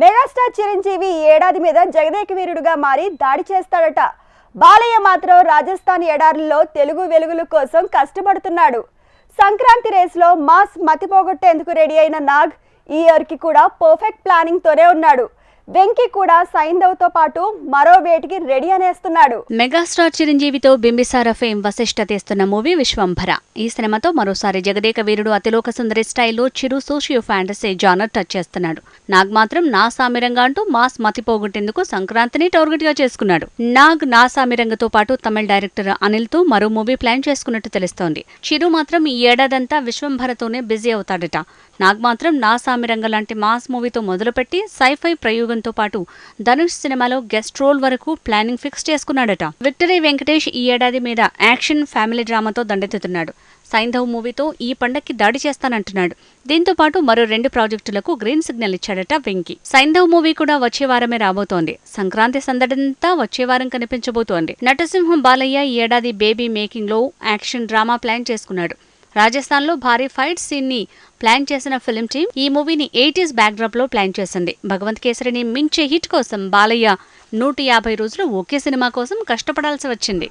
Megastar Chiranjeevi ఈ ఏడాది మీద జగదేక వీరుడుగా మారి దాడి చేస్తాడట. బాలయ్య మాత్రం రాజస్థాన్ ఎడారుల్లో తెలుగు వెలుగుల కోసం కష్టపడుతున్నాడు. సంక్రాంతి రేసులో మాస్ మతిపోగొట్టేందుకు రెడీ అయిన నాగ్ ఈ ఇయర్కి కూడా పర్ఫెక్ట్ ప్లానింగ్తోనే ఉన్నాడు. వెంకీ కూడా సైంధవ్తో పాటు మరో వేటికి రెడీ అనేస్తున్నాడు. మెగాస్టార్ చిరంజీవితో బింబిసార ఫేమ్ వశిష్ట తీస్తున్న మూవీ విశ్వంభర. ఈ సినిమాతో మరోసారి జగదేక వీరుడు అతిలోక సుందరి స్టైల్లో Chiru socio fantasy genre touch చేస్తున్నాడు. నాగ్ మాత్రం నా సామిరంగా అంటూ మాస్ మతిపోగొట్టేందుకు సంక్రాంతిని టార్గెట్గా చేసుకున్నాడు. నాగ్ నా సామిరంగతో పాటు తమిళ డైరెక్టర్ అనిల్తో మరో మూవీ ప్లాన్ చేసుకున్నట్టు తెలుస్తోంది. చిరు మాత్రం ఈ ఏడాదంతా విశ్వంభరతోనే బిజీ అవుతాడట. నాగ్ మాత్రం నా సామిరంగ లాంటి మాస్ మూవీతో మొదలుపెట్టి సైఫై ఉద్యోగంతో పాటు ధనుష్ సినిమాలో గెస్ట్ రోల్ వరకు ప్లానింగ్ ఫిక్స్ చేసుకున్నాడట. విక్టరీ వెంకటేష్ ఈ ఏడాది మీద యాక్షన్ ఫ్యామిలీ డ్రామాతో దండెత్తుతున్నాడు. సైంధవ్ మూవీతో ఈ పండక్కి దాడి చేస్తానంటున్నాడు. దీంతో పాటు మరో రెండు ప్రాజెక్టులకు గ్రీన్ సిగ్నల్ ఇచ్చాడట వెంకీ. సైంధవ్ మూవీ కూడా వచ్చే వారమే రాబోతోంది. సంక్రాంతి సందడంతా వచ్చే వారం కనిపించబోతోంది. నటసింహం బాలయ్య ఈ ఏడాది బేబీ మేకింగ్లో యాక్షన్ డ్రామా ప్లాన్ చేసుకున్నాడు. రాజస్థాన్లో భారీ ఫైట్ సీన్ని ప్లాన్ చేసిన ఫిల్మ్ టీం ఈ మూవీని ఎయిటీస్ బ్యాక్డ్రాప్లో ప్లాన్ చేసింది. భగవంత్ కేసరిని మించే హిట్ కోసం బాలయ్య నూట యాభై రోజులు ఒకే సినిమా కోసం కష్టపడాల్సి వచ్చింది.